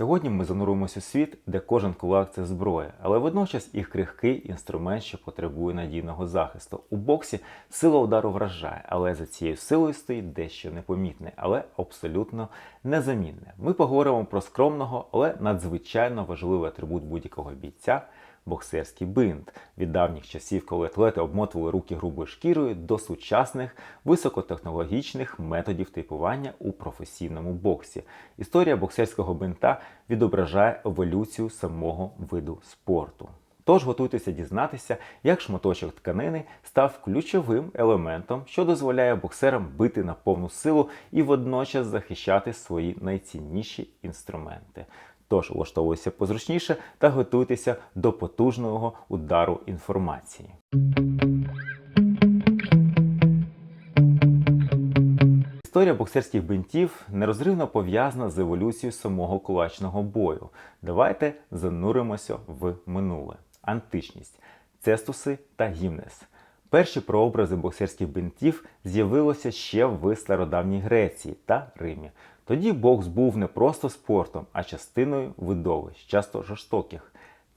Сьогодні ми зануримося у світ, де кожен кулак це зброя, але водночас і крихкий інструмент, що потребує надійного захисту. У боксі сила удару вражає, але за цією силою стоїть дещо непомітне, але абсолютно незамінне. Ми поговоримо про скромного, але надзвичайно важливий атрибут будь-якого бійця. Боксерський бинт від давніх часів, коли атлети обмотували руки грубою шкірою, до сучасних високотехнологічних методів типування у професійному боксі. Історія боксерського бинта відображає еволюцію самого виду спорту. Тож готуйтеся дізнатися, як шматочок тканини став ключовим елементом, що дозволяє боксерам бити на повну силу і водночас захищати свої найцінніші інструменти. Тож влаштовуйся позручніше та готуйтеся до потужного удару інформації. Історія боксерських бинтів нерозривно пов'язана з еволюцією самого кулачного бою. Давайте зануримося в минуле. Античність, цестуси та гімнес. Перші прообрази боксерських бинтів з'явилися ще в стародавній Греції та Римі. Тоді бокс був не просто спортом, а частиною видовищ, часто жорстоких.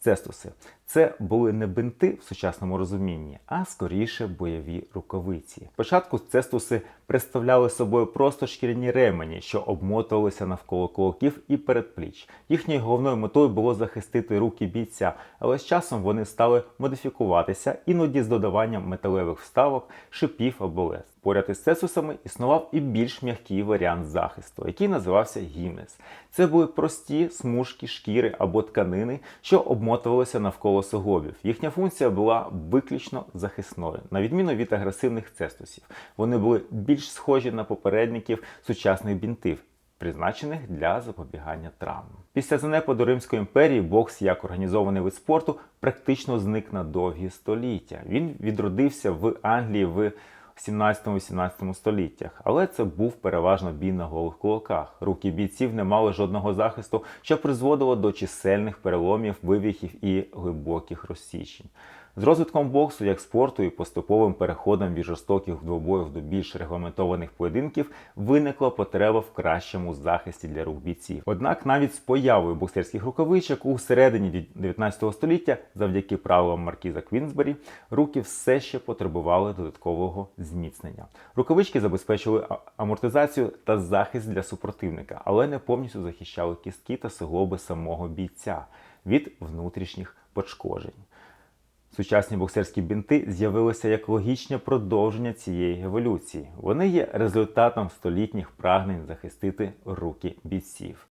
Цестуси це були не бинти в сучасному розумінні, а скоріше бойові рукавиці. Спочатку цестуси представляли собою просто шкіряні ремені, що обмотувалися навколо кулаків і передпліч. Їхньою головною метою було захистити руки бійця, але з часом вони стали модифікуватися, іноді з додаванням металевих вставок, шипів або лез. Поряд із цесусами існував і більш м'який варіант захисту, який називався гімнес. Це були прості смужки шкіри або тканини, що обмотувалися навколо суглобів. Їхня функція була виключно захисною, на відміну від агресивних цестусів. Вони були більш схожі на попередників сучасних бінтів. Призначених для запобігання травм. Після занепаду Римської імперії бокс як організований вид спорту практично зник на довгі століття. Він відродився в Англії в 17-18 століттях, але це був переважно бій на голих кулаках. Руки бійців не мали жодного захисту, що призводило до чисельних переломів, вивіхів і глибоких розсічень. З розвитком боксу як спорту і поступовим переходом від жорстоких двобоїв до більш регламентованих поєдинків виникла потреба в кращому захисті для рук бійців. Однак навіть з появою боксерських рукавичок у середині 19 століття, завдяки правилам Маркіза Квінсбері, руки все ще потребували додаткового зміцнення. Рукавички забезпечили амортизацію та захист для супротивника, але не повністю захищали кістки та суглоби самого бійця від внутрішніх пошкоджень. Сучасні боксерські бінти з'явилися як логічне продовження цієї еволюції. Вони є результатом столітніх прагнень захистити руки бійців.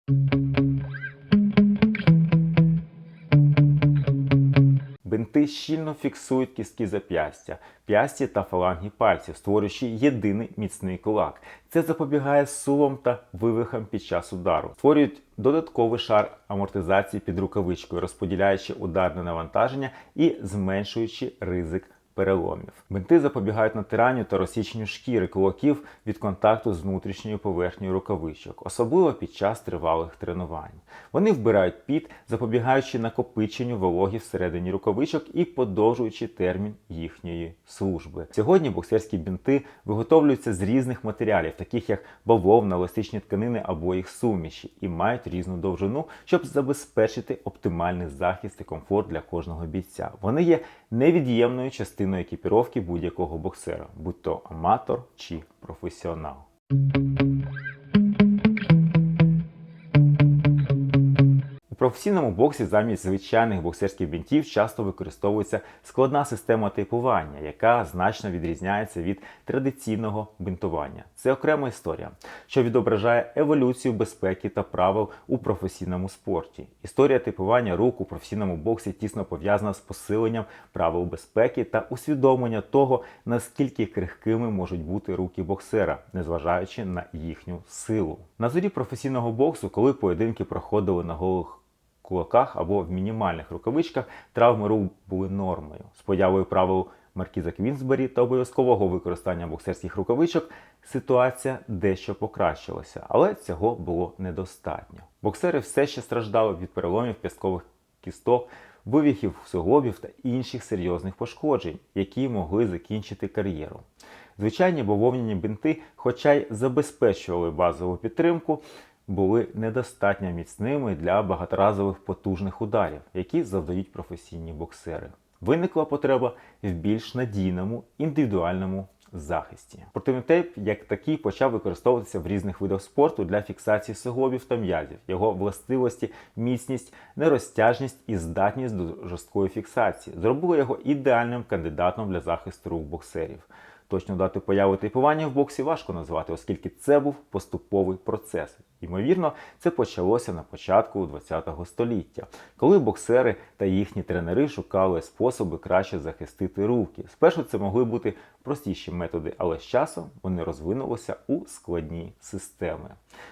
Бинти щільно фіксують кістки зап'ястя, п'ясті та фаланги пальців, створюючи єдиний міцний кулак. Це запобігає сувам та вивихам під час удару, створюють додатковий шар амортизації під рукавичкою, розподіляючи ударне навантаження і зменшуючи ризик переломів. Бинти запобігають натиранню та розсіченню шкіри кулаків від контакту з внутрішньою поверхнею рукавичок, особливо під час тривалих тренувань. Вони вбирають піт, запобігаючи накопиченню вологі всередині рукавичок і подовжуючи термін їхньої служби. Сьогодні боксерські бінти виготовлюються з різних матеріалів, таких як бавовна, еластичні тканини або їх суміші, і мають різну довжину, щоб забезпечити оптимальний захист і комфорт для кожного бійця. Вони є невід'ємною частиною екіпіровки будь-якого боксера, будь то аматор чи професіонал. Професійному боксі замість звичайних боксерських бінтів часто використовується складна система типування, яка значно відрізняється від традиційного бинтування. Це окрема історія, що відображає еволюцію безпеки та правил у професійному спорті. Історія типування рук у професійному боксі тісно пов'язана з посиленням правил безпеки та усвідомлення того, наскільки крихкими можуть бути руки боксера, незважаючи на їхню силу. На зорі професійного боксу, коли поєдинки проходили на голих кулаках або в мінімальних рукавичках травми рук були нормою. З появою правил Маркіза Квінсбері та обов'язкового використання боксерських рукавичок ситуація дещо покращилася, але цього було недостатньо. Боксери все ще страждали від переломів п'язкових кісток, вивіхів суглобів та інших серйозних пошкоджень, які могли закінчити кар'єру. Звичайні бавовняні бинти, хоча й забезпечували базову підтримку, були недостатньо міцними для багаторазових потужних ударів, які завдають професійні боксери. Виникла потреба в більш надійному індивідуальному захисті. Спортивний тейп як такий почав використовуватися в різних видах спорту для фіксації суглобів та м'язів. Його властивості, міцність, нерозтяжність і здатність до жорсткої фіксації зробили його ідеальним кандидатом для захисту рук боксерів. Точну дату появи тейпування в боксі важко назвати, оскільки це був поступовий процес. Ймовірно, це почалося на початку ХХ століття, коли боксери та їхні тренери шукали способи краще захистити руки. Спершу це могли бути простіші методи, але з часом вони розвинулися у складні системи.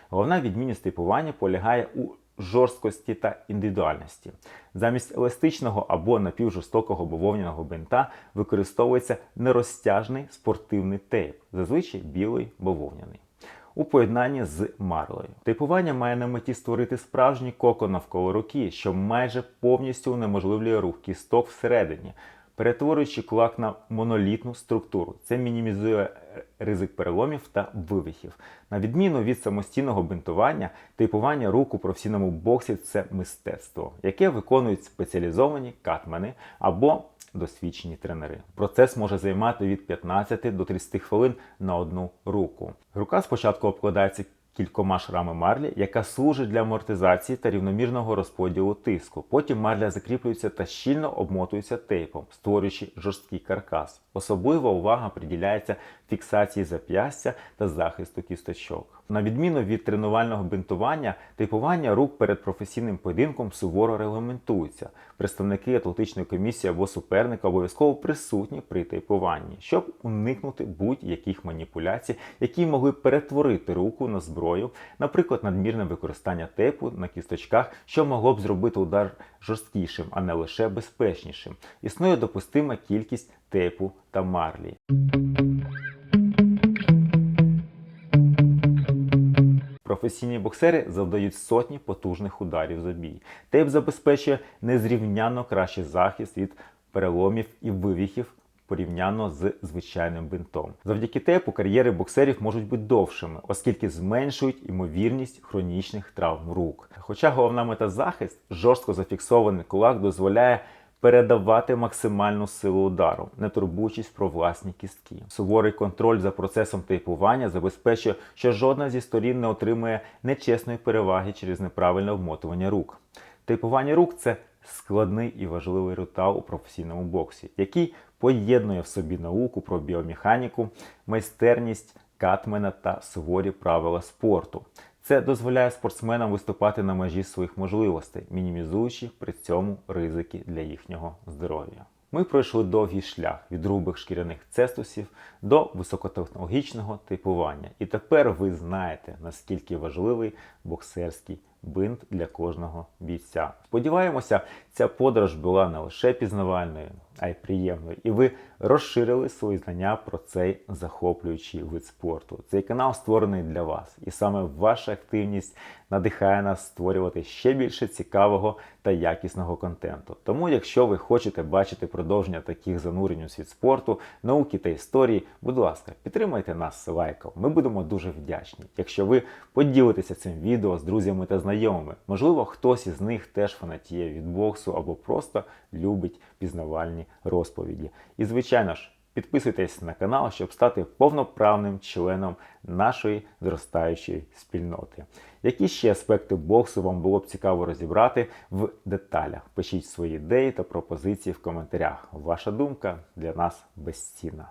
Головна відмінність типування полягає у жорсткості та індивідуальності. Замість еластичного або напівжорстокого бавовняного бинта використовується нерозтяжний спортивний тейп, зазвичай білий бавовняний. У поєднанні з марлею. Типування має на меті створити справжній кокон навколо руки, що майже повністю унеможливлює рух кісток всередині, перетворюючи кулак на монолітну структуру. Це мінімізує ризик переломів та вивихів. На відміну від самостійного бинтування, типування рук у професійному боксі це мистецтво, яке виконують спеціалізовані катмени або досвідчені тренери. Процес може займати від 15 до 30 хвилин на одну руку. Рука спочатку обкладається кількома шрами марлі, яка служить для амортизації та рівномірного розподілу тиску. Потім марля закріплюється та щільно обмотується тейпом, створюючи жорсткий каркас. Особлива увага приділяється фіксації зап'ястя та захисту кісточок. На відміну від тренувального бинтування, тейпування рук перед професійним поєдинком суворо регламентується. Представники атлетичної комісії або суперника обов'язково присутні при тейпуванні, щоб уникнути будь-яких маніпуляцій, які могли перетворити руку на зброю, наприклад, надмірне використання тейпу на кісточках, що могло б зробити удар жорсткішим, а не лише безпечнішим. Існує допустима кількість тейпу та марлі. Професійні боксери завдають сотні потужних ударів за бій. Тейп забезпечує незрівняно кращий захист від переломів і вивіхів порівняно з звичайним бинтом. Завдяки тейпу кар'єри боксерів можуть бути довшими, оскільки зменшують ймовірність хронічних травм рук. Хоча головна мета захист, жорстко зафіксований кулак дозволяє передавати максимальну силу удару, не турбуючись про власні кістки. Суворий контроль за процесом тейпування забезпечує, що жодна зі сторін не отримує нечесної переваги через неправильне обмотування рук. Тейпування рук це складний і важливий ритуал у професійному боксі, який поєднує в собі науку про біомеханіку, майстерність катмена та суворі правила спорту. Це дозволяє спортсменам виступати на межі своїх можливостей, мінімізуючи при цьому ризики для їхнього здоров'я. Ми пройшли довгий шлях від грубих шкіряних цестусів до високотехнологічного типування. І тепер ви знаєте, наскільки важливий боксерський бинт для кожного бійця. Сподіваємося, ця подорож була не лише пізнавальною, а й приємною. І ви розширили свої знання про цей захоплюючий вид спорту. Цей канал створений для вас, і саме ваша активність надихає нас створювати ще більше цікавого та якісного контенту. Тому, якщо ви хочете бачити продовження таких занурень у світ спорту, науки та історії, будь ласка, підтримайте нас лайком. Ми будемо дуже вдячні. Якщо ви поділитеся цим відео з друзями та знайомими, можливо, хтось із них теж фанатіє від боксу або просто любить пізнавальні розповіді. І звичайно ж. Підписуйтесь на канал, щоб стати повноправним членом нашої зростаючої спільноти. Які ще аспекти боксу вам було б цікаво розібрати в деталях? Пишіть свої ідеї та пропозиції в коментарях. Ваша думка для нас безцінна.